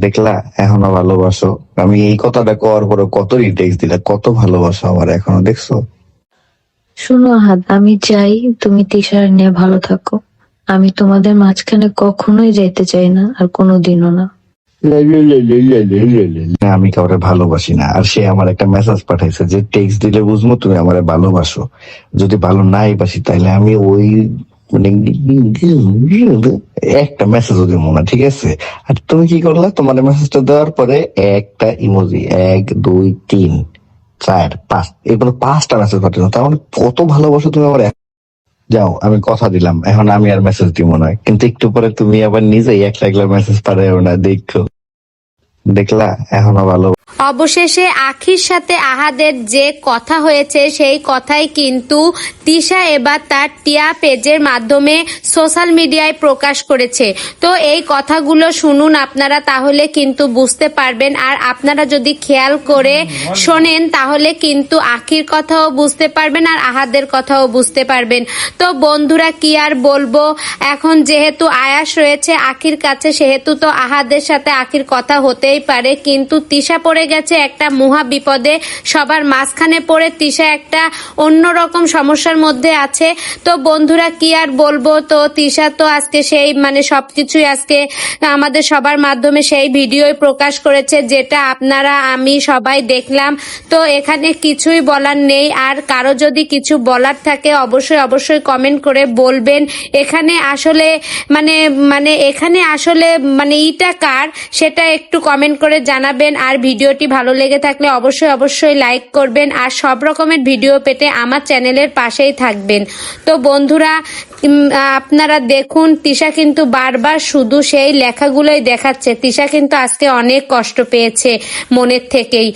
দেখলা এখনও ভালোবাসো। আমি এই কথাটা কওয়ার পরে কত রিটেক্স দিলা কত ভালোবাসো আমার এখনও দেখছ? শোনো আহাদ আমি চাই তুমি তিশার নিয়ে ভালো থাকো। আমি তোমাদের মাঝখানে কখনোই যাইতে চাই না আর কোনোদিনও না। না, আমি কাউরে ভালোবাসি না। আর সে আমার একটা মেসেজ পাঠাইছে যে টেক্সট দিলে বুঝব তুমি আমারে ভালোবাসো। যদি ভালো নাই বাসি তাহলে আমি ওই একটা মেসেজও দিব না, ঠিক আছে? আর তুমি কি করলা? তোমার মেসেজটা দেওয়ার পরে একটা ইমোজি এক, দুই, তিন, চার, পাঁচ, এগুলো পাঁচটা মেসেজ পাঠানো তার মানে কত ভালোবাসো তুমি আমার যাও, আমি কথা দিলাম। এখন আমি আর মেসেজ দিব না। কিন্তু একটু পরে তুমি আবার নিজেই একলা একলা মেসেজ পাঠাও না, দেখো। দেখলা, এখনও ভালো। অবশেষে আখির সাথে আহাদের যে কথা হয়েছে, সেই কথাই কিন্তু তিশা এবার তার টিয়া পেজের মাধ্যমে সোশ্যাল মিডিয়ায় প্রকাশ করেছে। তো এই কথাগুলো শুনুন আপনারা, তাহলে কিন্তু বুঝতে পারবেন। আর আপনারা যদি খেয়াল করে শোনেন, তাহলে কিন্তু আখির কথাও বুঝতে পারবেন আর আহাদের কথাও বুঝতে পারবেন। তো বন্ধুরা, কি আর বলব? এখন যেহেতু আয়াস রয়েছে আখির কাছে, সেহেতু তো আহাদের সাথে আখির কথা হতেই পারে, কিন্তু তিশা পড়ে গেছে একটা মহা বিপদে। সবার মাঝখানে পড়ে তিশা একটা অন্যরকম সমস্যার মধ্যে আছে। তো বন্ধুরা, কি আর বলব? তো তিশা তো আজকে সেই মানে সবকিছুই আজকে আমাদের সবার মাধ্যমে সেই ভিডিওই প্রকাশ করেছে, যেটা আপনারা, আমি সবাই দেখলাম। তো এখানে কিছুই বলার নেই। আর কারও যদি কিছু বলার থাকে, অবশ্যই অবশ্যই কমেন্ট করে বলবেন। এখানে আসলে মানে মানে এখানে আসলে মানে ইটা কার? সেটা একটু কমেন্ট করে জানাবেন। আর ভিডিওটি ভালো লেগে থাকলে অবশ্যই অবশ্যই লাইক করবেন। আর সব রকমের ভিডিও পেতে আমার চ্যানেলের পাশেই থাকবেন। তো বন্ধুরা আপনারা দেখুন, তিশা কিন্তু বারবার শুধু সেই লেখাগুলোই দেখাচ্ছে। তিশা কিন্তু আজকে অনেক কষ্ট পেয়েছে মনের থেকেই।